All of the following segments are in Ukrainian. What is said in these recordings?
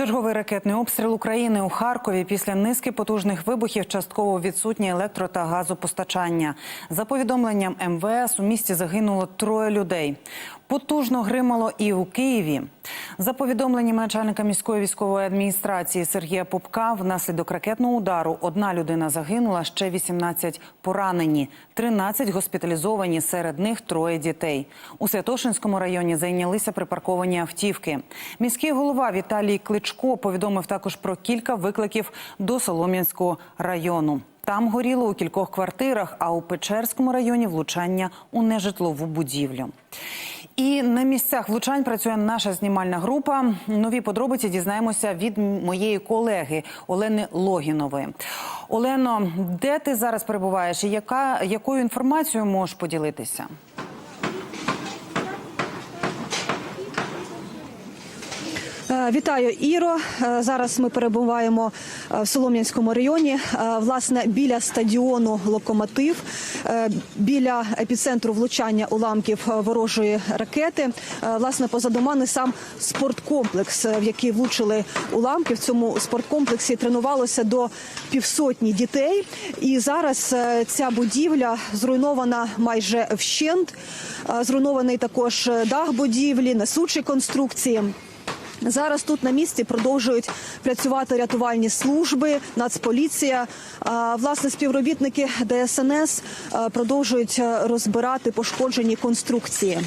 Черговий ракетний обстріл України у Харкові після низки потужних вибухів частково відсутнє електро та газопостачання. За повідомленням МВС у місті загинуло троє людей. Потужно гримало і у Києві. За повідомленням начальника міської військової адміністрації Сергія Попка, внаслідок ракетного удару одна людина загинула, ще 18 поранені, 13 госпіталізовані, серед них троє дітей. У Святошинському районі зайнялися припарковані автівки. Міський голова Віталій Кличко повідомив також про кілька викликів до Солом'янського району. Там горіло у кількох квартирах, а у Печерському районі влучання у нежитлову будівлю. І на місцях влучань працює наша знімальна група. Нові подробиці дізнаємося від моєї колеги Олени Логінової. Олено, де ти зараз перебуваєш і яка, якою інформацією можеш поділитися? Вітаю, Іро. Е, Зараз ми перебуваємо е, в Солом'янському районі. Е, Власне, біля стадіону Локомотив, е, біля епіцентру влучання уламків е, ворожої ракети. Е, Власне, позаду мене сам спорткомплекс, е, в який влучили уламки. В цьому спорткомплексі тренувалося до півсотні дітей. І зараз е, ця будівля зруйнована майже вщент. Е, Зруйнований також е, дах будівлі, несучі конструкції. Зараз тут на місці продовжують працювати рятувальні служби, нацполіція. Власне, співробітники ДСНС продовжують розбирати пошкоджені конструкції.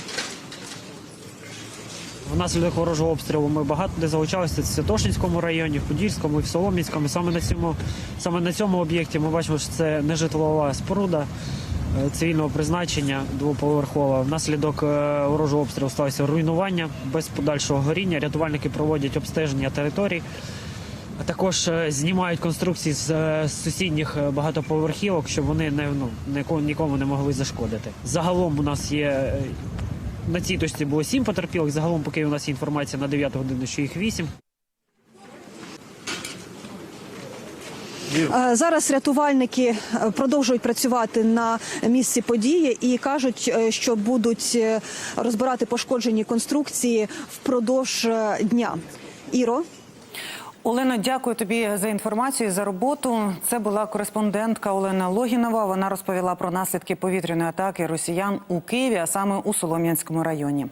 Внаслідок ворожого обстрілу ми багато де залучалися в Святошинському районі, в Подільському і в Солом'янському. Саме на цьому саме на цьому об'єкті ми бачимо, що це нежитлова споруда е, Е, цивільного призначення двоповерхова. Внаслідок е, ворожого обстрілу сталося руйнування без подальшого горіння. Рятувальники проводять обстеження територій. Також е, знімають конструкції з сусідніх багатоповерхівок, щоб вони не ну нікому не могли зашкодити. Загалом у нас є на цій точці було сім потерпілих. Загалом, поки у нас є інформація на 9 годину, що їх вісім. Зараз рятувальники е, продовжують працювати на місці події і кажуть, е, що будуть е, розбирати пошкоджені конструкції впродовж е, дня. Іро. Олено, дякую тобі за інформацію, за роботу. Це була кореспондентка Олена Логінова. Вона розповіла про наслідки повітряної атаки росіян у Києві, а саме у Солом'янському районі.